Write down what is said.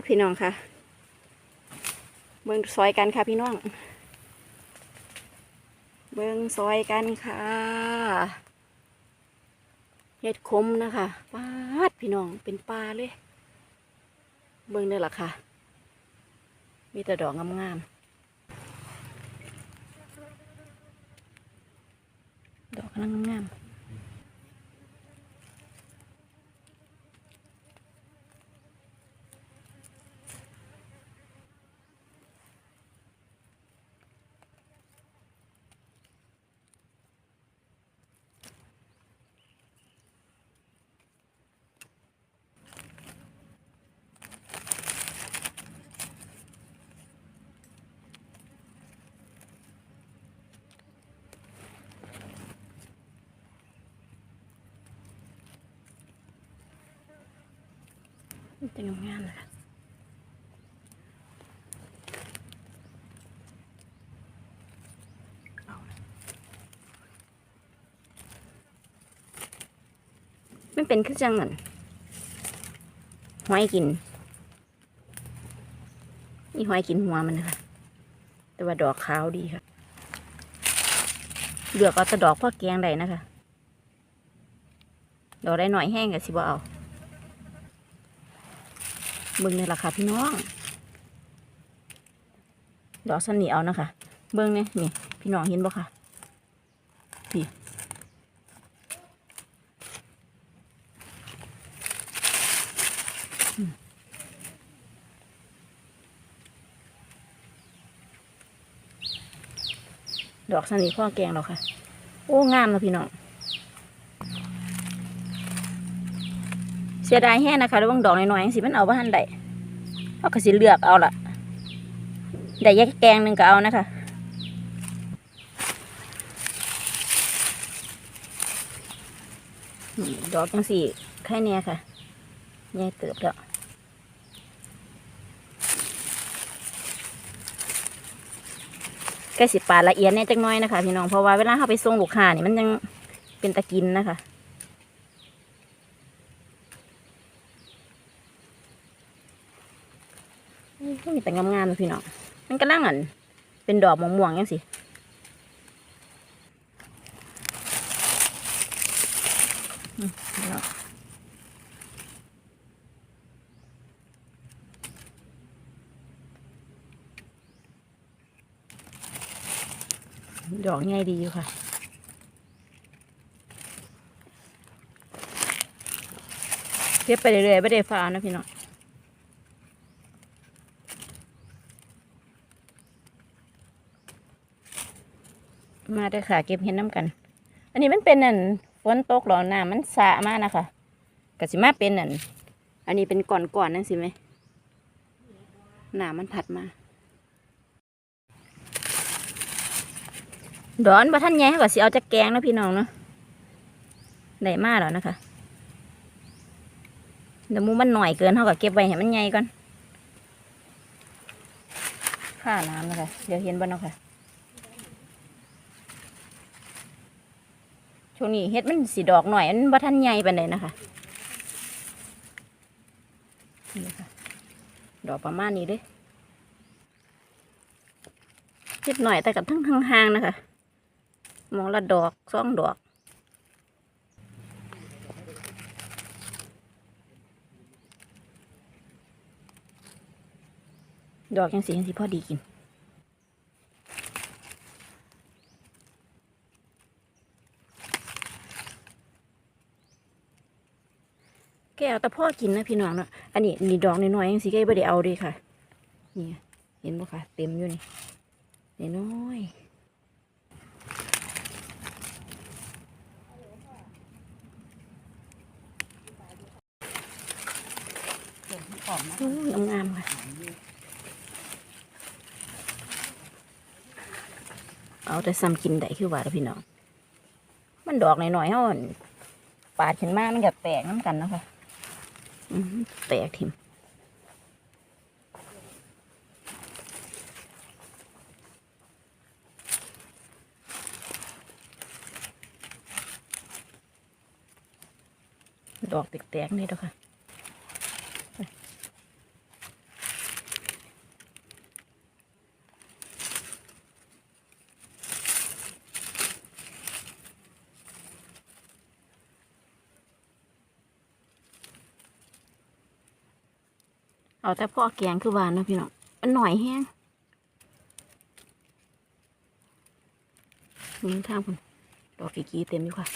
ดพี่น้องค่ะ เบิ้งซอยกันค่ะพี่น้อง เบิ้งซอยกันค่ะเห็ดคมนะคะปาดพี่น้องเป็นปลาเลย เบิ้งได้อละค่ะ มีแต่ดอกงามๆ ดอกกำลังงามๆ จะงามๆนะคะเอานะมันเป็นคือจังนั่นหอยกิน นี่หอยกินหัวมันนะคะแต่ว่าดอกขาวดีค่ะเลือกเอาแต่ดอกพ่อแกงได้นะคะ ดอกได้หน่อยแห้งกับสิบ่เอา เบิ่งนี่แหละค่ะพี่น้องดอกสนนี่เอานะคะเบิ่งเนี่ยนี่พี่น้องเห็นบ่ค่ะพี่ดอกสนนี่พ่อแกงเราค่ะ โอ้งามนะพี่น้อง เสียดายแห้นะคะแล้วบางดอกน้อยๆสิมันเอาบ้านใดเขาก็สิเลือกเอาละได้แยกแกงหนึ่งก็เอานะคะดอกจังสี่แค่นี้ค่ะแย่เติบแล้วกล้สิปาละเอียดเนี่ยจังน้อยนะคะพี่น้องเพราะว่าเวลาเขาไปส่งลูกค้านี่มันยังเป็นตะกินนะคะ มีแต่งามๆเลยพี่น้องมันก็ลังอันเป็นดอกม่วงๆยังสิดอกใหญ่ดีอยู่ค่ะ เก็บไปเรื่อยๆไม่ได้ฟ้านะพี่น้อง มาเด้อค่ะ เก็บเห็ดน้ำกัน อันนี้มันเป็นนั่นฝนตกหรอน้ำมันสะมากนะคะกสิมาเป็นนั่นอันนี้เป็นก่อนๆนั่นสิไหมหน้ำมันผัดมา ดอนบ่ท่านแย่เขาก็สิเอาจากแกงนะพี่น้องเนาะได้มากแล้วนะคะเดี๋ยวมูมันหน่อยเกินเขาก็เก็บไว้ให้มันใหญ่ก่อนข้าน้ำนะคะ เดี๋ยวเห็นบ้านเนาะค่ะ ช่วงนี้เฮ็ดมันสีดอกหน่อยมันบ่ทันใหญ่ปานใดนะคะนี่ค่ะดอกประมาณนี้เด้เฮ็ดหน่อยแต่กับทั้งห่างนะคะมองละดอกสองดอกดอกยังสียังสีพอดีกิน แกเอาแต่พ่อกินนะพี่น้องเนาะอันนี้นี่ดอกน้อยๆยังสิแกไม่ได้เอาดีค่ะ นี่เห็นปะคะเต็มอยู่นี่น้อยๆอู้ยงามค่ะ เอาแต่ซ้ำกินได้คือว่าพี่น้อง มันดอกน้อยๆเฮาอั่นปาดขึ้นมามันก็แตกน้ำกันนะค่ะ แตกทิมดอกแตกๆนี่ด้อค่ะ เอาแต่พ่อแกงคือหวานนะพี่น้องมันหน่อยแห้งนี่ทางคุณดอกกีกีเต็มอยู่ค่ะ